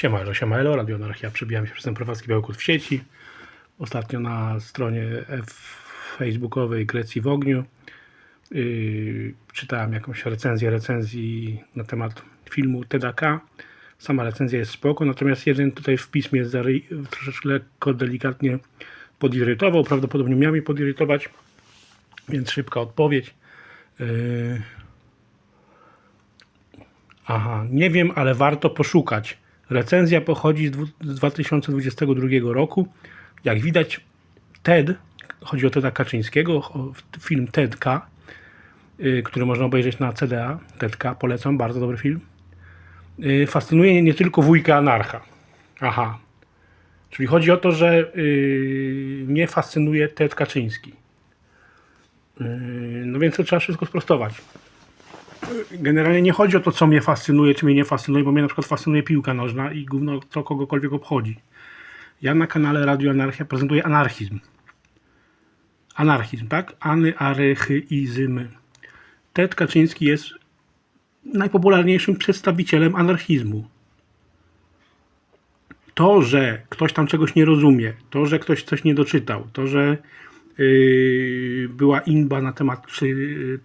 Siema, że siema Elo, Radio Anarchia. Przebijam się przez ten prowadzki Białkut w sieci. Ostatnio na stronie facebookowej Grecji w ogniu yy, czytałem jakąś recenzję recenzji na temat filmu TDK. Sama recenzja jest spoko, natomiast jeden tutaj wpis mnie zary, troszeczkę lekko, delikatnie podirytował. Prawdopodobnie miał mnie podirytować, więc szybka odpowiedź. Yy, Aha, nie wiem, ale warto poszukać. Recenzja pochodzi z dwu- z 2022 roku. Jak widać, TED, chodzi o Teda Kaczyńskiego, film TEDK, y, który można obejrzeć na CDA. TEDK, polecam, bardzo dobry film. Y, Fascynuje nie tylko wujka anarcha. Aha. Czyli chodzi o to, że y, mnie fascynuje Ted Kaczyński. No więc to trzeba wszystko sprostować generalnie nie chodzi o to, co mnie fascynuje, czy mnie nie fascynuje, bo mnie na przykład fascynuje piłka nożna i gówno to kogokolwiek obchodzi. Ja na kanale Radio Anarchia prezentuję anarchizm. Anarchizm, tak? Anyarchyizm. Ted Kaczyński jest najpopularniejszym przedstawicielem anarchizmu. To, że ktoś tam czegoś nie rozumie, to, że ktoś coś nie doczytał, to, że yy, była inba na temat, czy yy,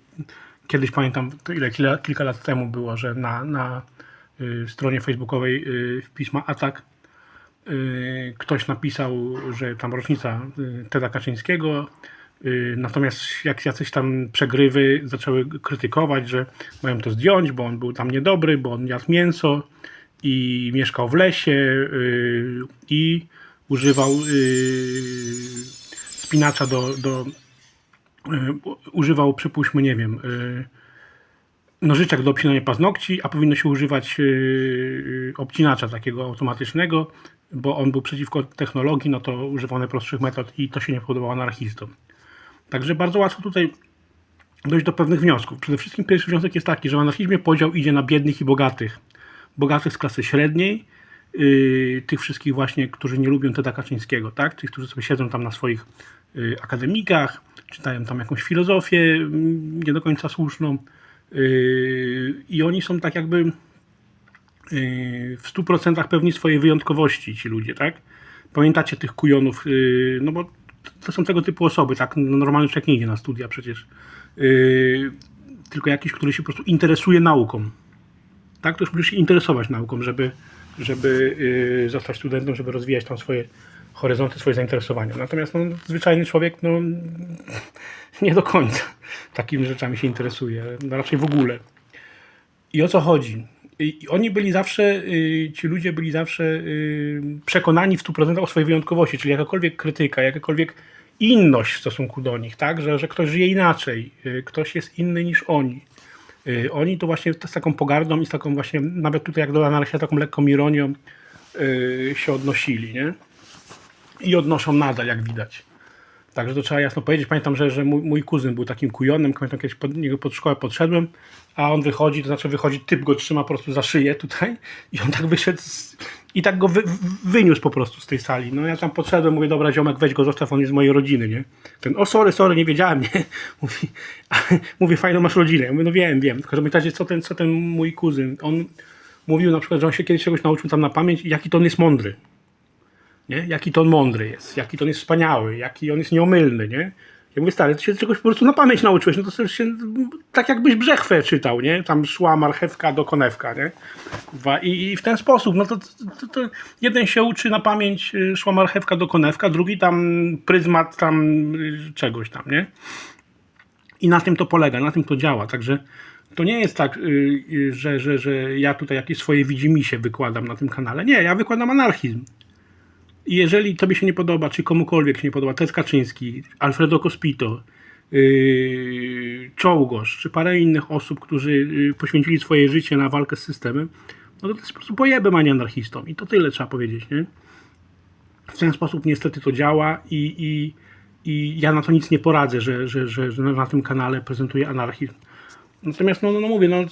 kiedyś pamiętam, to ile, kilka, kilka lat temu było, że na, na y, stronie facebookowej y, wpis ma atak. Y, ktoś napisał, że tam rocznica y, Teda Kaczyńskiego. Y, natomiast jak jacyś tam przegrywy zaczęły krytykować, że mają to zdjąć, bo on był tam niedobry, bo on jadł mięso i mieszkał w lesie y, i używał y, spinacza do, do używał, przypuśćmy, nie wiem, y, nożyczek do obcinania paznokci, a powinno się używać y, y, obcinacza takiego automatycznego, bo on był przeciwko technologii, no to używano najprostszych metod i to się nie podobało anarchistom. Także bardzo łatwo tutaj dojść do pewnych wniosków. Przede wszystkim pierwszy wniosek jest taki, że w anarchizmie podział idzie na biednych i bogatych. Bogatych z klasy średniej, tych wszystkich właśnie, którzy nie lubią Teda Kaczyńskiego, tak? Tych, którzy sobie siedzą tam na swoich akademikach, czytają tam jakąś filozofię mm, nie do końca słuszną yy, i oni są tak jakby yy, w 100% pewni swojej wyjątkowości ci ludzie, tak? Pamiętacie tych kujonów, no bo to są tego typu osoby, tak? No, Normalny człowiek nie idzie na studia przecież. Tylko jakiś, który się po prostu interesuje nauką. Tak? To już musisz się interesować nauką, żeby, żeby zostać studentem, żeby rozwijać tam swoje horyzonty, swoje zainteresowania. Natomiast no, zwyczajny człowiek no, nie do końca takimi rzeczami się interesuje, no, raczej w ogóle. I o co chodzi? I oni byli zawsze, y, ci ludzie byli zawsze y, przekonani w 100% o swojej wyjątkowości, czyli jakakolwiek krytyka, jakakolwiek inność w stosunku do nich, tak? Że, że ktoś żyje inaczej, y, ktoś jest inny niż oni. Oni to właśnie z taką pogardą i z taką właśnie, nawet tutaj jak do anarchia, taką lekką ironią się odnosili, nie? I odnoszą nadal, jak widać. Także to trzeba jasno powiedzieć. Pamiętam, że, że mój, mój kuzyn był takim kujonem. Pamiętam, kiedyś pod niego pod szkołę podszedłem, a on wychodzi, to znaczy wychodzi, typ go trzyma po prostu za szyję tutaj i on tak wyszedł z, i tak go wy, wy- wyniósł po prostu z tej sali. No ja tam podszedłem, mówię, dobra ziomek, weź go, zostaw, on jest z mojej rodziny, nie? Ten, o sorry, sorry, nie wiedziałem, nie? Mówi, mówię, fajną masz rodzinę. Ja mówię, no wiem, wiem. Tylko, że pamiętacie, co ten, co ten mój kuzyn, on mówił na przykład, że on się kiedyś czegoś nauczył tam na pamięć i jaki to on jest mądry nie? Jaki to on mądry jest, jaki to on jest wspaniały, jaki on jest nieomylny, nie? Ja mówię, stary, ty się czegoś po prostu na pamięć nauczyłeś, no to sobie się, tak jakbyś brzechwę czytał, nie? Tam szła marchewka do konewka, nie? I, I w ten sposób, no to, to, to jeden się uczy na pamięć, y, szła marchewka do konewka, drugi tam pryzmat tam y, czegoś tam, nie? I na tym to polega, na tym to działa. Także to nie jest tak, y, że, że, że ja tutaj jakieś swoje widzimisię wykładam na tym kanale. Nie, ja wykładam anarchizm. Jeżeli tobie się nie podoba, czy komukolwiek się nie podoba, Ted Kaczyński, Alfredo Cospito, yy, Czołgosz, czy parę innych osób, którzy yy, poświęcili swoje życie na walkę z systemem, no to to jest po prostu a nie anarchistom. I to tyle trzeba powiedzieć, nie? W ten sposób niestety to działa i, i, i ja na to nic nie poradzę, że, że, że, że na tym kanale prezentuję anarchizm. Natomiast, no, no, no mówię, no,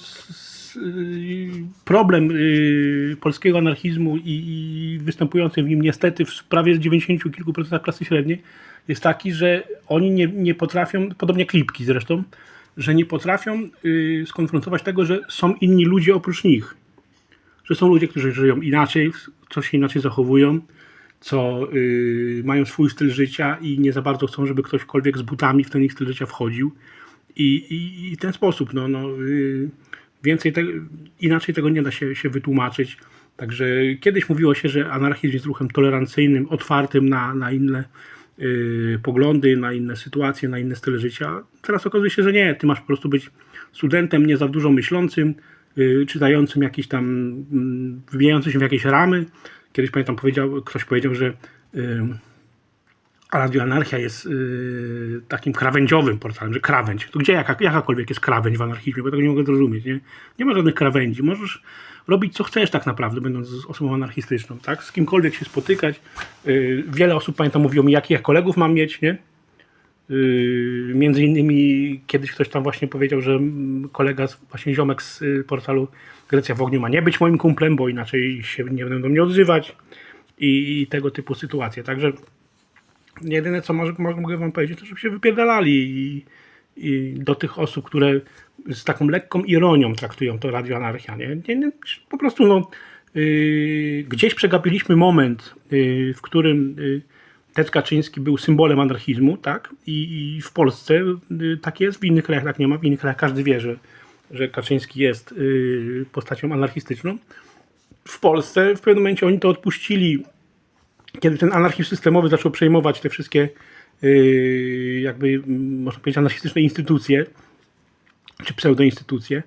problem y, polskiego anarchizmu i, występujący w nim niestety w prawie 90 kilku procentach klasy średniej jest taki, że oni nie, nie potrafią, podobnie jak Lipki zresztą, że nie potrafią y, skonfrontować tego, że są inni ludzie oprócz nich. że są ludzie, którzy żyją inaczej, coś się inaczej zachowują, co y, mają swój styl życia i nie za bardzo chcą, żeby ktośkolwiek z butami w ten ich styl życia wchodził. I, i, i ten sposób, no, no y, więcej te, inaczej tego nie da się, się wytłumaczyć. Także kiedyś mówiło się, że anarchizm jest ruchem tolerancyjnym, otwartym na, na inne y, poglądy, na inne sytuacje, na inne style życia. Teraz okazuje się, że nie. Ty masz po prostu być studentem nie za dużo myślącym, y, czytającym jakieś tam, mm, wybijającym się w jakieś ramy. Kiedyś pamiętam, powiedział, ktoś powiedział, że y, Radio Anarchia jest y, takim krawędziowym portalem, że krawędź. To gdzie jaka, jakakolwiek jest krawędź w anarchizmie, bo tego nie mogę zrozumieć, nie? Nie ma żadnych krawędzi. Możesz robić co chcesz tak naprawdę, będąc osobą anarchistyczną, tak? Z kimkolwiek się spotykać. Y, wiele osób, pamiętam, mówiło mi, jakich kolegów mam mieć, nie? Y, między innymi kiedyś ktoś tam właśnie powiedział, że kolega, z- właśnie ziomek z y, portalu Grecja w ogniu ma nie być moim kumplem, bo inaczej się nie będą do mnie odzywać i, i tego typu sytuacje. Także jedyne co może, mo- mogę wam powiedzieć, to żeby się wypierdalali i, i do tych osób, które z taką lekką ironią traktują to Radio Anarchia. Nie, po prostu no, yy, gdzieś przegapiliśmy moment, yy, w którym yy, Ted Kaczyński był symbolem anarchizmu, tak? I, i w Polsce yy, tak jest, w innych krajach tak nie ma, w innych krajach każdy wie, że, że Kaczyński jest yy, postacią anarchistyczną. W Polsce w pewnym momencie oni to odpuścili kiedy ten anarchizm systemowy zaczął przejmować te wszystkie, yy, jakby, można powiedzieć, anarchistyczne instytucje, czy pseudoinstytucje,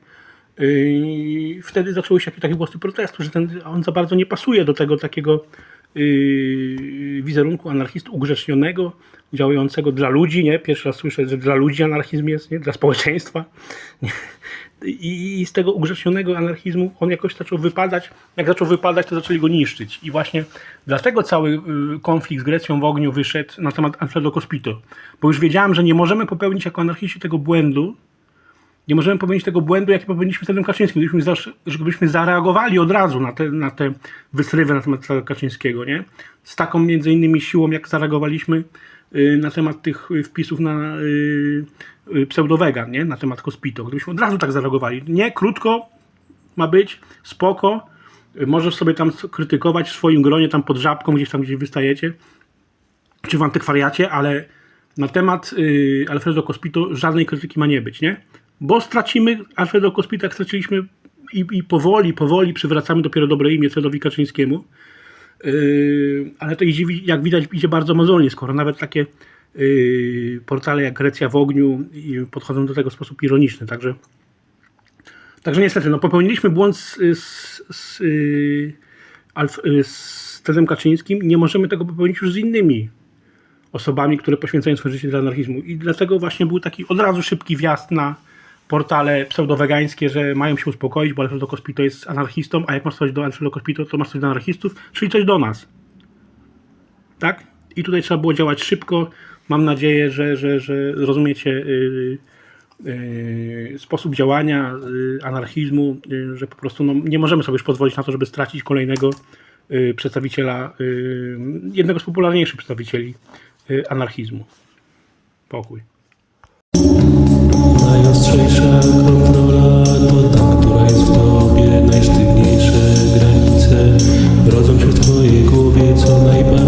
yy, wtedy zaczęły się takie głosy protestu, że ten, on za bardzo nie pasuje do tego takiego wizerunku anarchisty ugrzecznionego, działającego dla ludzi, nie? Pierwszy raz słyszę, że dla ludzi anarchizm jest, nie? Dla społeczeństwa. I, I z tego ugrzecznionego anarchizmu on jakoś zaczął wypadać. Jak zaczął wypadać, to zaczęli go niszczyć. I właśnie dlatego cały y, konflikt z Grecją w ogniu wyszedł na temat Alfredo Cospito. Bo już wiedziałem, że nie możemy popełnić jako anarchiści tego błędu, nie możemy popełnić tego błędu, jaki popełniliśmy z Tedem Kaczyńskim. Gdybyśmy, zasz- żebyśmy zareagowali od razu na te, na te wysrywy na temat Kaczyńskiego, nie? Z taką między innymi siłą, jak zareagowaliśmy y, na temat tych y, wpisów na y, y, pseudowegan, nie? Na temat Kospito. Gdybyśmy od razu tak zareagowali. Nie, krótko ma być, spoko. Możesz sobie tam krytykować w swoim gronie, tam pod żabką, gdzieś tam, gdzie wystajecie czy w antykwariacie, ale na temat y, Alfredo Cospito żadnej krytyki ma nie być, nie? Bo stracimy Alfredo Cospito, jak straciliśmy i, i powoli, powoli przywracamy dopiero dobre imię Tedowi Kaczyńskiemu. Yy, ale to idzie, jak widać idzie bardzo mozolnie, skoro nawet takie yy, portale jak Grecja w ogniu i podchodzą do tego w sposób ironiczny, także Także niestety, no popełniliśmy błąd z, z, z, yy, Alf, yy, z Tedem Kaczyńskim. Nie możemy tego popełnić już z innymi osobami, które poświęcają swoje życie dla anarchizmu. I dlatego właśnie był taki od razu szybki wjazd na portale pseudowegańskie, że mają się uspokoić, bo Alfredo Cospito jest anarchistą, a jak masz coś do Alfredo Cospito, to masz coś do anarchistów, czyli coś do nas. Tak? I tutaj trzeba było działać szybko. Mam nadzieję, że, że, że rozumiecie yy, yy, sposób działania yy, anarchizmu, yy, że po prostu no, nie możemy sobie już pozwolić na to, żeby stracić kolejnego yy, przedstawiciela, yy, jednego z popularniejszych przedstawicieli yy, anarchizmu. Pokój. Rodzą się w twojej głowie co najmniej.